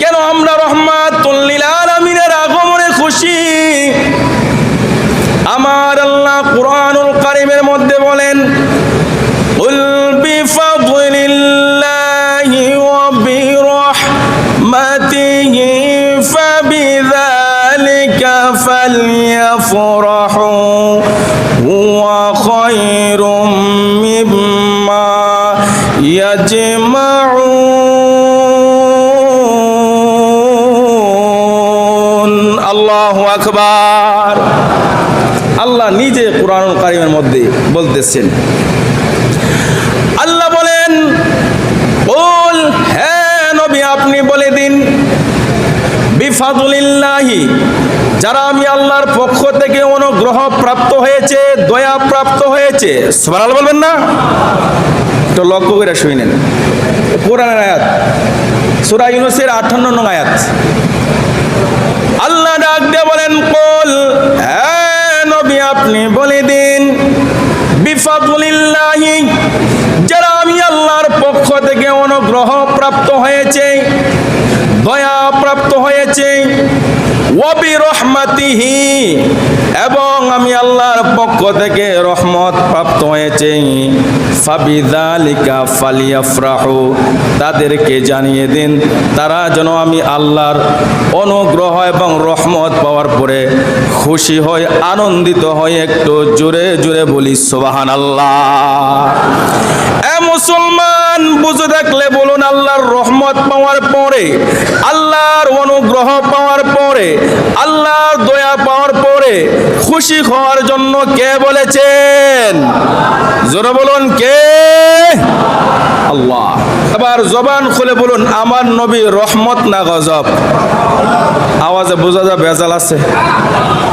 কেন আমরা রহমাতুল্লিল আলামিনের আগমনে খুশি? আমার আল্লাহ কুরআনুল কারিমের মধ্যে বলেন, উল বিফাদলিল্লাহি ওয়া বিরহমাতিহি ফাবিযালিকা ফালইয়াফরাহু হুয়া খায়রুম মিম্মা ইয়াজমা আল্লাহ আকবার। আল্লাহ নিজে কোরআন কারিমের মধ্যে বলতেছেন। আল্লাহ বলেন, বল হ্যাঁ নবী, আপনি বলে দিন। বিফাদুলিল্লাহি, যারা আমি আল্লাহর পক্ষ থেকে অনুগ্রহ প্রাপ্ত হয়েছে, দয়া প্রাপ্ত হয়েছে। সবার বলবেন না? তো লক্ষ্য করে শুনেন কোরআন আয়াত, সুরা ইউনুসের আঠান্ন নং আয়াত। বিফাদুলিল্লাহি যারা আমি আল্লাহর পক্ষ থেকে অনুগ্রহ প্রাপ্ত হয়েছে দয়া প্রাপ্ত হয়েছে ওয়াবি এবং আমি আল্লাহর পক্ষ থেকে রহমত প্রাপ্ত হয়েছে। ফাবিদালিকা ফালিয়াফরাহু। তাদেরকে জানিয়ে দিন, তারা যেন আমি আল্লাহর অনুগ্রহ এবং রহমত পাওয়ার পরে খুশি হয় আনন্দিত হয় একটু জোরে জোরে বলি সোবাহান আল্লাহ এ মুসলমান, বুঝে থাকলে বলুন, আল্লাহর রহমত পাওয়ার পরে, আল্লাহর অনুগ্রহ পাওয়ার পরে, আল্লাহর দয়া পাওয়ার পরে খুশি হওয়ার জন্য কে বলেছেন? জোরে বলুন, কে? আল্লাহ। এবার জবান খুলে বলুন, আমার নবী রহমত না গজব? আওয়াজে বোঝা যা বেজাল আছে।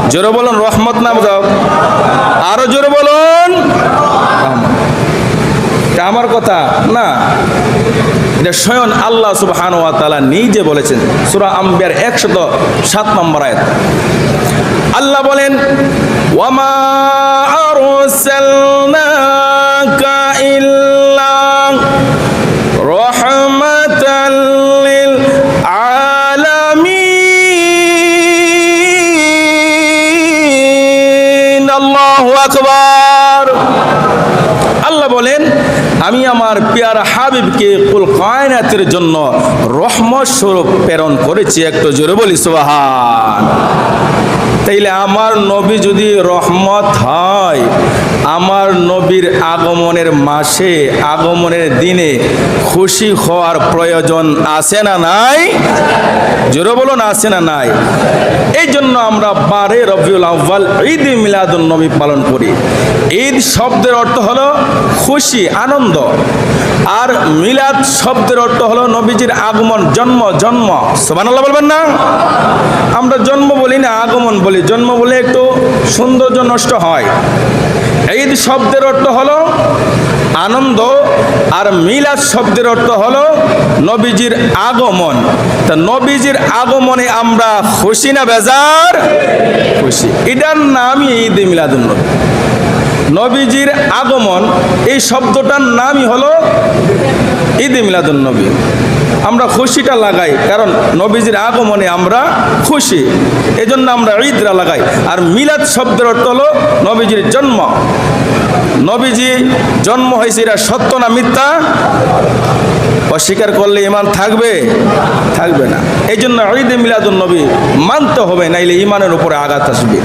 জোরে বলুন, রহমত না গজব? আরও জোরে বলুন। এটা আমার কথা, না। এটা স্বয়ং আল্লাহ সুবহান ওয়া তাআলা নিজে বলেছেন, সূরা আম্বিয়ার 107 নম্বর আয়াত। আল্লাহ বলেন, ওয়ামা আরসালনাকা ইল্লা রাহমাতাল লিল আলামিন। আল্লাহু আকবার। আল্লাহ বলেন আমি আমার পেয়ার হাবিবকে কুল কায়নাতের জন্য রহমত স্বরূপ প্রেরণ করেছি, একটু জোরে বলি, সুবাহান। তাইলে আমার নবী যদি রহমত হয়, আমার নবীর আগমনের মাসে, আগমনের দিনে খুশি হওয়ার প্রয়োজন আছে না নাই? জোরে বলুন, আছে না নাই? এই জন্য আমরা বারে রবিউল আব্বাল ঈদ মিলাদুল নবী পালন করি। ঈদ শব্দের অর্থ হলো খুশি, আনন্দ। আর মিলাদ শব্দের অর্থ হলো নবীজির আগমন, জন্ম জন্ম। সোবানাল্লাহ বলবেন না? আমরা জন্ম বলি না, আগমন বলি জন্ম বলে একটু সৌন্দর্য নষ্ট হয়। ঈদ শব্দের অর্থ হলো আনন্দ আর মিলাদ শব্দের অর্থ হলো নবীজির আগমন। তা নবীজির আগমনে আমরা খুশি না বেজার? খুশি। এটার নামই ঈদ মিলাদুন নবী। নবীজির আগমন, এই শব্দটার নামই হলো ঈদ মিলাদুন নবী। আমরা খুশিটা লাগাই, কারণ নবীজির আগমনে আমরা খুশি। এই জন্য আমরা ঈদরা লাগাই। আর মিলাদ শব্দের অর্থ হলো নবীজির জন্ম। নবীজি জন্ম হয়েছে এটা সত্য না মিথ্যা? অস্বীকার করলে ইমান থাকবে? থাকবে না। এই জন্য ঈদ মিলাদুন নবী মানতে হবে, নাইলে ইমানের উপরে আঘাত আসবে।